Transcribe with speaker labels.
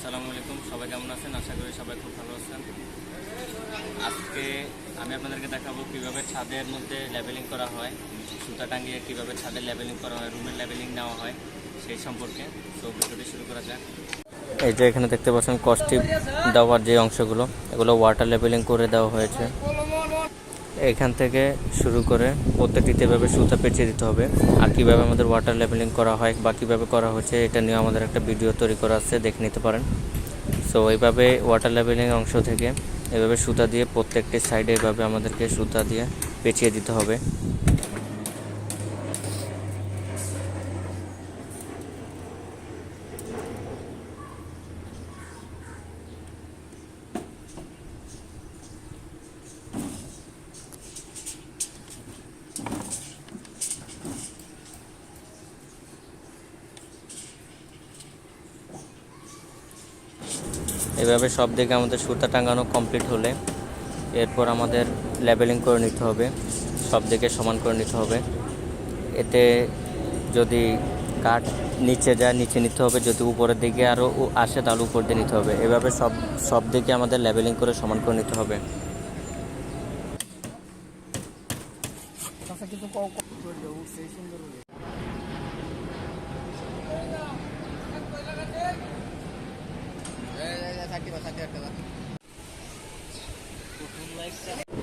Speaker 1: আসসালামু আলাইকুম, সবাই কেমন আছেন? আশা করি সবাই খুব ভালো আছেন। আজকে আমি আপনাদেরকে দেখাবো কীভাবে ছাদের মধ্যে লেভেলিং করা হয়, সুতা টাঙিয়ে কীভাবে ছাদের লেভেলিং করা হয় রুমের লেভেলিং নেওয়া হয়, সেই সম্পর্কে। তো ভিডিওটি শুরু করা যাক। এই যে এখানে দেখতে পাচ্ছেন কস্টিপ দেওয়ার যে অংশগুলো, এগুলো ওয়াটার লেভেলিং করে দেওয়া হয়েছে। এখান থেকে শুরু করে প্রত্যেকটিতে এভাবে সুতা পেঁচিয়ে দিতে হবে। আর কীভাবে আমাদের ওয়াটার লেভেলিং করা হয় বা কীভাবে করা হচ্ছে, এটা নিয়ে আমাদের একটা ভিডিও তৈরি করা আছে, দেখে নিতে পারেন। সো এইভাবে ওয়াটার লেভেলিং অংশ থেকে এভাবে সুতা দিয়ে প্রত্যেকটি সাইডে এভাবে আমাদেরকে সুতা দিয়ে পেঁচিয়ে দিতে হবে। এভাবে সব দিকে আমাদের সুতা টাঙানো কমপ্লিট হলে এরপর আমাদের লেবেলিং করে নিতে হবে, সব দিকে সমান করে নিতে হবে। এতে যদি কাঠ নিচে যায়, নিচে নিতে হবে, যদি উপরের দিকে আরও আসে তাহলে উপর দিয়ে নিতে হবে। এভাবে সব সব দিকে আমাদের লেবেলিং করে সমান করে নিতে হবে।
Speaker 2: Thanks.